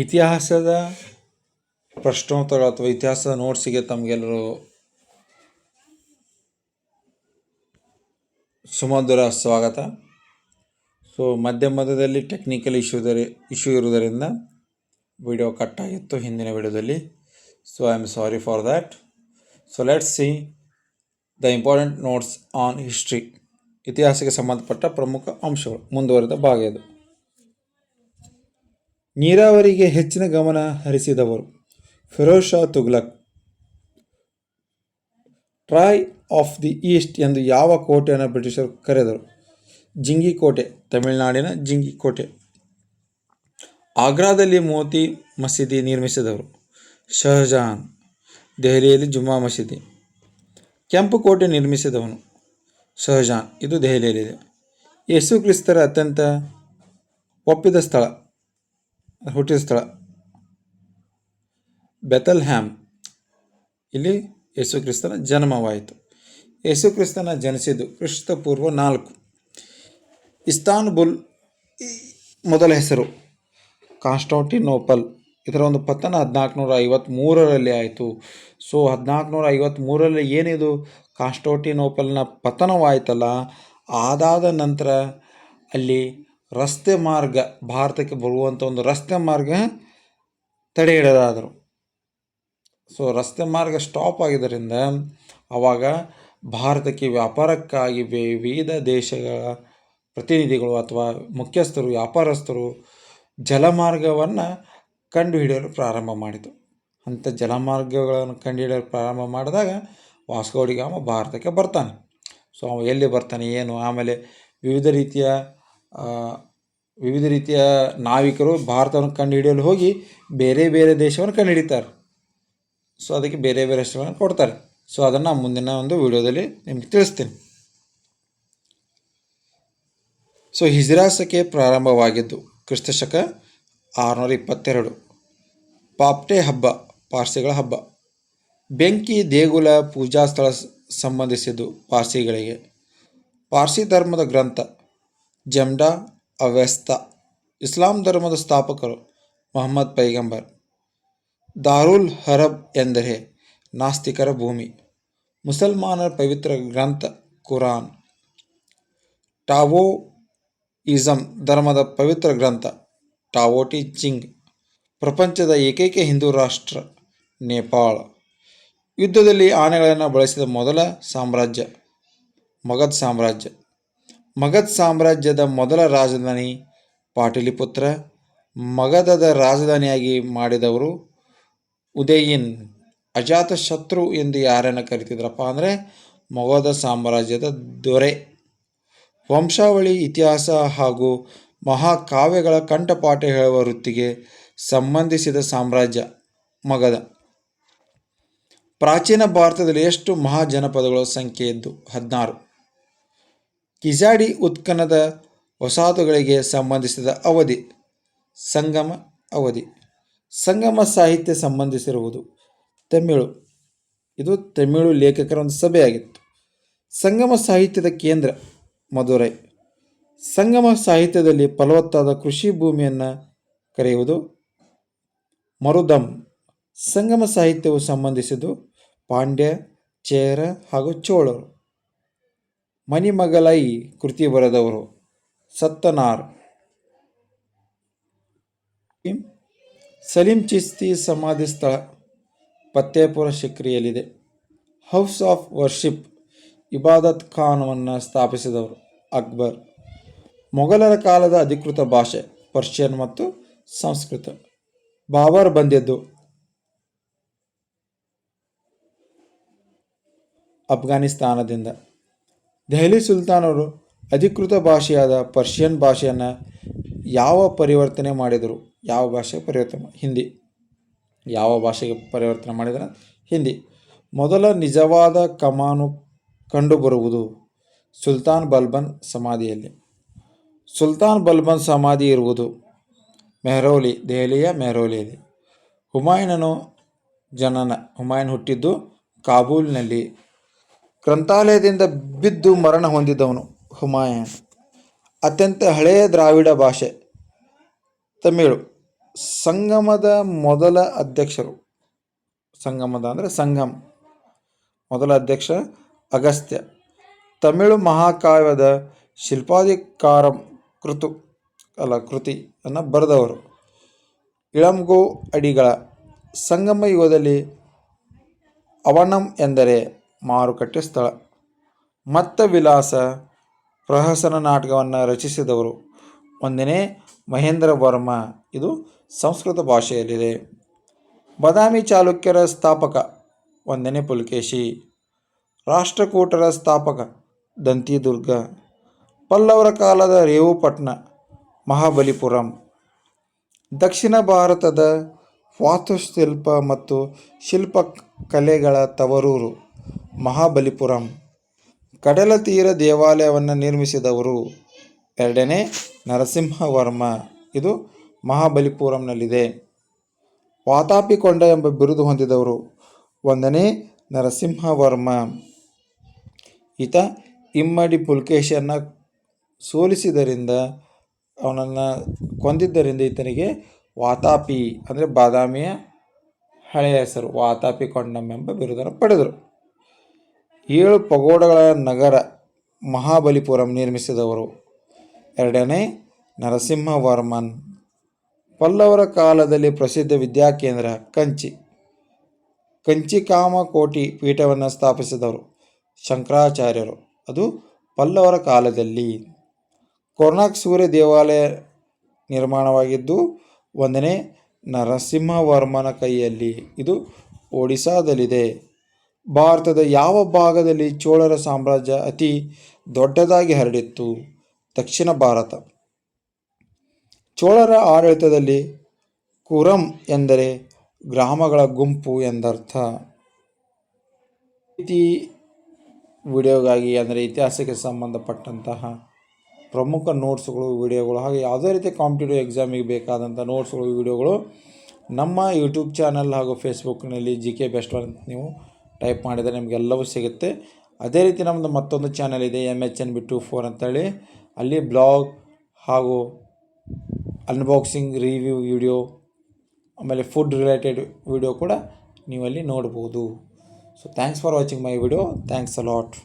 ಇತಿಹಾಸದ ಪ್ರಶ್ನೋತ್ತರಗಳು ಅಥವಾ ಇತಿಹಾಸದ ನೋಟ್ಸಿಗೆ ತಮಗೆಲ್ಲರೂ ಸುಮಧುರ ಸ್ವಾಗತ. ಸೊ ಮಧ್ಯ ಮಧ್ಯದಲ್ಲಿ ಟೆಕ್ನಿಕಲ್ ಇಶ್ಯೂದರೆ ಇಶ್ಯೂ ಇರುವುದರಿಂದ ವಿಡಿಯೋ ಕಟ್ ಆಗಿತ್ತು ಹಿಂದಿನ ವಿಡಿಯೋದಲ್ಲಿ. So I am sorry for that so let's see the important notes on history ಇತಿಹಾಸಕ್ಕೆ ಸಂಬಂಧಪಟ್ಟ ಪ್ರಮುಖ ಅಂಶಗಳು. ಮುಂದುವರೆದ ಭಾಗ ಇದು. ನೀರಾವರಿಗೆ ಹೆಚ್ಚಿನ ಗಮನ ಹರಿಸಿದವರು. Firoz Shah Tughlaq. Troy of the east ಎಂದು ಯಾವ ಕೋಟೆಯನ್ನು ಬ್ರಿಟಿಷರು ಕರೆದರು? ಜಿಂಗಿ ಕೋಟೆ, ತಮಿಳುನಾಡಿನ ಜಿಂಗಿ ಕೋಟೆ. ಆಗ್ರಾದಲ್ಲಿ ಮೋತಿ ಮಸೀದಿ ನಿರ್ಮಿಸಿದವರು. ಶಹಜಹಾನ್ ದೆಹಲಿಯಲ್ಲಿ ಜುಮ್ಮಾ ಮಸೀದಿ. ಕೆಂಪು ಕೋಟೆ ನಿರ್ಮಿಸಿದವನು ಶಹಜಹಾನ್ ಇದು ದೆಹಲಿಯಲ್ಲಿದೆ. ಯೇಸು ಕ್ರಿಸ್ತರ ಅತ್ಯಂತ ಒಪ್ಪಿದ ಸ್ಥಳ. ಹುಟ್ಟಿದ ಸ್ಥಳ. ಬೆತಲ್ ಹ್ಯಾಮ್ ಇಲ್ಲಿ ಯೇಸು ಕ್ರಿಸ್ತನ ಜನ್ಮವಾಯಿತು. ಯೇಸು ಕ್ರಿಸ್ತನ ಜನಿಸಿದ್ದು ಕ್ರಿಸ್ತಪೂರ್ವ ನಾಲ್ಕು. ಇಸ್ತಾನ್ಬುಲ್ ಮೊದಲ ಹೆಸರು ಕಾನ್ಸ್ಟಾಂಟಿನೋಪಲ್. ಇದರ ಒಂದು ಪತನ ಹದಿನಾಲ್ಕುನೂರ ಐವತ್ತ್ಮೂರರಲ್ಲಿ ಆಯಿತು. ಸೊ ಹದಿನಾಲ್ಕುನೂರ ಐವತ್ತ್ಮೂರರಲ್ಲಿ ಏನಿದು? ಕಾನ್ಸ್ಟಾಂಟಿನೋಪಲ್ನ ಪತನವಾಯಿತಲ್ಲ. ಅದಾದ ನಂತರ ಅಲ್ಲಿ ರಸ್ತೆ ಮಾರ್ಗ, ಭಾರತಕ್ಕೆ ಬರುವಂಥ ಒಂದು ರಸ್ತೆ ಮಾರ್ಗ ತಡೆ ಹಿಡಿದಾದರು ಸೊ ರಸ್ತೆ ಮಾರ್ಗ ಸ್ಟಾಪ್ ಆಗಿದ್ದರಿಂದ ಆವಾಗ ಭಾರತಕ್ಕೆ ವ್ಯಾಪಾರಕ್ಕಾಗಿ ವಿವಿಧ ದೇಶಗಳ ಪ್ರತಿನಿಧಿಗಳು ಅಥವಾ ಮುಖ್ಯಸ್ಥರು, ವ್ಯಾಪಾರಸ್ಥರು ಜಲಮಾರ್ಗವನ್ನು ಕಂಡುಹಿಡಿಯಲು ಪ್ರಾರಂಭ ಮಾಡಿತು ಅಂಥ ಜಲಮಾರ್ಗಗಳನ್ನು ಕಂಡುಹಿಡಿಯಲು ಪ್ರಾರಂಭ ಮಾಡಿದಾಗ ವಾಸ್ಕೋಡಿಗಾಮ ಭಾರತಕ್ಕೆ ಬರ್ತಾನೆ. ಸೊ ಅವ ಎಲ್ಲಿ ಬರ್ತಾನೆ, ಏನು, ಆಮೇಲೆ ವಿವಿಧ ರೀತಿಯ ವಿವಿಧ ರೀತಿಯ ನಾವಿಕರು ಭಾರತವನ್ನು ಕಂಡುಹಿಡಿಯಲು ಹೋಗಿ ಬೇರೆ ಬೇರೆ ದೇಶವನ್ನು ಕಂಡುಹಿಡಿತಾರೆ. ಸೊ ಅದಕ್ಕೆ ಬೇರೆ ಬೇರೆ ಹೆಸರುಗಳನ್ನು ಕೊಡ್ತಾರೆ. ಸೊ ಅದನ್ನು ಮುಂದಿನ ಒಂದು ವಿಡಿಯೋದಲ್ಲಿ ನಿಮಗೆ ತಿಳಿಸ್ತೀನಿ. ಸೊ ಹಿಜ್ರಾಸಕ್ಕೆ ಪ್ರಾರಂಭವಾಗಿದ್ದು ಕ್ರಿಸ್ತಶಕ ಆರುನೂರ ಇಪ್ಪತ್ತೆರಡು ಪಾಪ್ಟೆ ಹಬ್ಬ, ಪಾರ್ಸಿಗಳ ಹಬ್ಬ. ಬೆಂಕಿ ದೇಗುಲ ಪೂಜಾ ಸ್ಥಳ ಸಂಬಂಧಿಸಿದ್ದು ಪಾರ್ಸಿಗಳಿಗೆ. ಪಾರ್ಸಿ ಧರ್ಮದ ಗ್ರಂಥ. ಜಮ್ಡಾ ಅವ್ಯಸ್ತ ಇಸ್ಲಾಂ ಧರ್ಮದ ಸ್ಥಾಪಕರು ಮೊಹಮ್ಮದ್ ಪೈಗಂಬರ್. ದಾರುಲ್ ಹರಬ್ ಎಂದರೆ ನಾಸ್ತಿಕರ ಭೂಮಿ. ಮುಸಲ್ಮಾನರ ಪವಿತ್ರ ಗ್ರಂಥ ಕುರಾನ್. ಟಾವೋ ಧರ್ಮದ ಪವಿತ್ರ ಗ್ರಂಥ ಟಾವೋಟಿ ಚಿಂಗ್ ಪ್ರಪಂಚದ ಏಕೈಕ ಹಿಂದೂ ರಾಷ್ಟ್ರ ನೇಪಾಳ. ಯುದ್ಧದಲ್ಲಿ ಆನೆಗಳನ್ನು ಬಳಸಿದ ಮೊದಲ ಸಾಮ್ರಾಜ್ಯ ಮಗಧ್ ಸಾಮ್ರಾಜ್ಯ. ಮಗಧ್ ಸಾಮ್ರಾಜ್ಯದ ಮೊದಲ ರಾಜಧಾನಿ ಪಾಟಲಿಪುತ್ರ ಮಗಧದ ರಾಜಧಾನಿಯಾಗಿ ಮಾಡಿದವರು ಉದಯಿನ್. ಅಜಾತ ಶತ್ರು ಎಂದು ಯಾರನ್ನು ಕರಿತಿದ್ರಪ್ಪ ಅಂದರೆ ಮಗಧ ಸಾಮ್ರಾಜ್ಯದ ದೊರೆ. ವಂಶಾವಳಿ, ಇತಿಹಾಸ ಹಾಗೂ ಮಹಾಕಾವ್ಯಗಳ ಕಂಠಪಾಠ ಹೇಳುವ ವೃತ್ತಿಗೆ ಸಂಬಂಧಿಸಿದ ಸಾಮ್ರಾಜ್ಯ ಮಗಧ ಪ್ರಾಚೀನ ಭಾರತದಲ್ಲಿ ಎಷ್ಟು ಮಹಾಜನಪದಗಳ ಸಂಖ್ಯೆ ಇದ್ದು ಹದಿನಾರು. ಕಿಜಾಡಿ ಉತ್ಖನದ ವಸಾಹತುಗಳಿಗೆ ಸಂಬಂಧಿಸಿದ ಅವಧಿ, ಸಂಗಮ ಅವಧಿ. ಸಂಗಮ ಸಾಹಿತ್ಯ ಸಂಬಂಧಿಸಿರುವುದು ತಮಿಳು. ಇದು ತಮಿಳು ಲೇಖಕರ ಒಂದು ಸಭೆಯಾಗಿತ್ತು. ಸಂಗಮ ಸಾಹಿತ್ಯದ ಕೇಂದ್ರ ಮಧುರೈ. ಸಂಗಮ ಸಾಹಿತ್ಯದಲ್ಲಿ ಫಲವತ್ತಾದ ಕೃಷಿ ಭೂಮಿಯನ್ನು ಕರೆಯುವುದು ಮರುದಮ್ ಸಂಗಮ ಸಾಹಿತ್ಯವು ಸಂಬಂಧಿಸಿದ್ದು ಪಾಂಡ್ಯ, ಚೇರ ಹಾಗೂ ಚೋಳರು. ಮಣಿಮಗಲೈ ಕೃತಿ ಬರೆದವರು. ಸತ್ತನಾರ್. ಸಲೀಂ ಚಿಸ್ತಿ ಸಮಾಧಿ ಸ್ಥಳ, ಪತ್ತೇಪುರ ಶಿಕ್ರಿಯಲ್ಲಿದೆ ಹೌಸ್ ಆಫ್ ವರ್ಷಿಪ್ ಇಬಾದತ್ ಖಾನವನ್ನು ಸ್ಥಾಪಿಸಿದವರು ಅಕ್ಬರ್. ಮೊಘಲರ ಕಾಲದ ಅಧಿಕೃತ ಭಾಷೆ, ಪರ್ಷಿಯನ್ ಮತ್ತು ಸಂಸ್ಕೃತ. ಬಾಬರ್ ಬಂದಿದ್ದು ಅಫ್ಘಾನಿಸ್ತಾನದಿಂದ ದೆಹಲಿ ಸುಲ್ತಾನರು ಅಧಿಕೃತ ಭಾಷೆಯಾದ ಪರ್ಷಿಯನ್ ಭಾಷೆಯನ್ನು ಯಾವ ಪರಿವರ್ತನೆ ಮಾಡಿದರು? ಯಾವ ಭಾಷೆ ಪರಿವರ್ತನೆ ಹಿಂದಿ. ಯಾವ ಭಾಷೆಗೆ ಪರಿವರ್ತನೆ ಮಾಡಿದರೆ? ಹಿಂದಿ. ಮೊದಲ ನಿಜವಾದ ಕಮಾನು ಕಂಡುಬರುವುದು ಸುಲ್ತಾನ್ ಬಲ್ಬನ್ ಸಮಾಧಿಯಲ್ಲಿ. ಸುಲ್ತಾನ್ ಬಲ್ಬನ್ ಸಮಾಧಿ ಇರುವುದು ಮೆಹರೌಲಿ, ದೆಹಲಿಯ ಮೆಹರೌಲಿಯಲ್ಲಿ. ಹುಮಾಯೂನನು ಜನನ, ಹುಮಾಯೂನ್ ಹುಟ್ಟಿದ್ದು ಕಾಬೂಲ್ನಲ್ಲಿ. ಗ್ರಂಥಾಲಯದಿಂದ ಬಿದ್ದು ಮರಣ ಹೊಂದಿದವನು ಹುಮಾಯನ್. ಅತ್ಯಂತ ಹಳೆಯ ದ್ರಾವಿಡ ಭಾಷೆ. ತಮಿಳು. ಸಂಗಮದ ಮೊದಲ ಅಧ್ಯಕ್ಷರು. ಸಂಗಮದ ಅಂದರೆ ಸಂಗಮ್. ಮೊದಲ ಅಧ್ಯಕ್ಷ ಅಗಸ್ತ್ಯ. ತಮಿಳು ಮಹಾಕಾವ್ಯದ ಶಿಲ್ಪಾಧಿಕಾರಂ ಕೃತು. ಅಲ್ಲ ಕೃತಿಯನ್ನು ಬರೆದವರು. ಇಳಂಗೋ ಅಡಿಗಳ. ಸಂಗಮ ಯುಗದಲ್ಲಿ ಅವನಂ ಎಂದರೆ ಮಾರುಕಟ್ಟೆ ಸ್ಥಳ. ಮತ್ತ ವಿಲಾಸ ಪ್ರಹಸನ ನಾಟಕವನ್ನು ರಚಿಸಿದವರು ಒಂದನೇ ಮಹೇಂದ್ರ ವರ್ಮ. ಇದು ಸಂಸ್ಕೃತ ಭಾಷೆಯಲ್ಲಿದೆ. ಬದಾಮಿ ಚಾಲುಕ್ಯರ ಸ್ಥಾಪಕ ಒಂದನೇ ಪುಲಕೇಶಿ. ರಾಷ್ಟ್ರಕೂಟರ ಸ್ಥಾಪಕ ದಂತಿದುರ್ಗ. ಪಲ್ಲವರ ಕಾಲದ ರೇವುಪಟ್ನ ಮಹಾಬಲಿಪುರಂ. ದಕ್ಷಿಣ ಭಾರತದ ವಾಸ್ತುಶಿಲ್ಪ ಮತ್ತು ಶಿಲ್ಪ ಕಲೆಗಳ ತವರೂರು. ಮಹಾಬಲಿಪುರಂ. ಕಡಲ ತೀರ ದೇವಾಲಯವನ್ನು ನಿರ್ಮಿಸಿದವರು ಎರಡನೇ ನರಸಿಂಹವರ್ಮ. ಇದು ಮಹಾಬಲಿಪುರಂನಲ್ಲಿದೆ. ವಾತಾಪಿಕೊಂಡ ಎಂಬ ಬಿರುದು ಹೊಂದಿದವರು ಒಂದನೇ ನರಸಿಂಹವರ್ಮ. ಈತ ಇಮ್ಮಡಿ ಪುಲ್ಕೇಶಿಯನ್ನು ಸೋಲಿಸಿದರಿಂದ ಅವನನ್ನು ಕೊಂದಿದ್ದರಿಂದ ಈತನಿಗೆ ವಾತಾಪಿ ಅಂದರೆ ಬಾದಾಮಿಯ ಹಳೆಯ ಹೆಸರು ವಾತಾಪಿ ಕೊಂಡಂ ಎಂಬ ಬಿರುದನ್ನು ಪಡೆದರು. ಏಳು ಪಗೋಡಗಳ ನಗರ ಮಹಾಬಲಿಪುರಂ ನಿರ್ಮಿಸಿದವರು. ಎರಡನೇ, ನರಸಿಂಹವರ್ಮನ್. ಪಲ್ಲವರ ಕಾಲದಲ್ಲಿ ಪ್ರಸಿದ್ಧ ವಿದ್ಯಾಕೇಂದ್ರ ಕಂಚಿ. ಕಂಚಿಕಾಮಕೋಟಿ ಪೀಠವನ್ನು ಸ್ಥಾಪಿಸಿದವರು ಶಂಕರಾಚಾರ್ಯರು. ಅದು ಪಲ್ಲವರ ಕಾಲದಲ್ಲಿ. ಕೊರ್ನಾಕ್ ಸೂರ್ಯ ದೇವಾಲಯ ನಿರ್ಮಾಣವಾಗಿದ್ದು, ಒಂದನೇ ನರಸಿಂಹವರ್ಮನ ಕೈಯಲ್ಲಿ. ಇದು ಒಡಿಸ್ಸಾದಲ್ಲಿದೆ. ಭಾರತದ ಯಾವ ಭಾಗದಲ್ಲಿ ಚೋಳರ ಸಾಮ್ರಾಜ್ಯ ಅತಿ ದೊಡ್ಡದಾಗಿ ಹರಡಿತ್ತು? ದಕ್ಷಿಣ ಭಾರತ. ಚೋಳರ ಆಡಳಿತದಲ್ಲಿ ಕುರಂ ಎಂದರೆ ಗ್ರಾಮಗಳ ಗುಂಪು ಎಂದರ್ಥ. ಇತಿ ವಿಡಿಯೋಗಾಗಿ ಅಂದರೆ ಇತಿಹಾಸಕ್ಕೆ ಸಂಬಂಧಪಟ್ಟಂತಹ ಪ್ರಮುಖ ನೋಟ್ಸ್ಗಳು, ವಿಡಿಯೋಗಳು, ಹಾಗೆ ಯಾವುದೇ ರೀತಿ ಕಾಂಪಿಟೇಟಿವ್ ಎಕ್ಸಾಮಿಗೆ ಬೇಕಾದಂಥ ನೋಟ್ಸ್ಗಳು, ವಿಡಿಯೋಗಳು ನಮ್ಮ ಯೂಟ್ಯೂಬ್ ಚಾನಲ್ ಹಾಗೂ ಫೇಸ್ಬುಕ್ನಲ್ಲಿ ಜಿ ಕೆ ಬೆಸ್ಟ್ ಅಂತ ನೀವು ಟೈಪ್ ಮಾಡಿದರೆ ನಿಮಗೆಲ್ಲವೂ ಸಿಗುತ್ತೆ. ಅದೇ ರೀತಿ ನಮ್ಮದು ಮತ್ತೊಂದು ಚಾನಲ್ ಇದೆ M H N B two four ಅಂತೇಳಿ. ಅಲ್ಲಿ ಬ್ಲಾಗ್ ಹಾಗೂ ಅನ್ಬಾಕ್ಸಿಂಗ್ ರಿವ್ಯೂ ವಿಡಿಯೋ ಆಮೇಲೆ ಫುಡ್ ರಿಲೇಟೆಡ್ ವಿಡಿಯೋ ಕೂಡ ನೀವಲ್ಲಿ ನೋಡ್ಬೋದು. So thanks for watching my video thanks a lot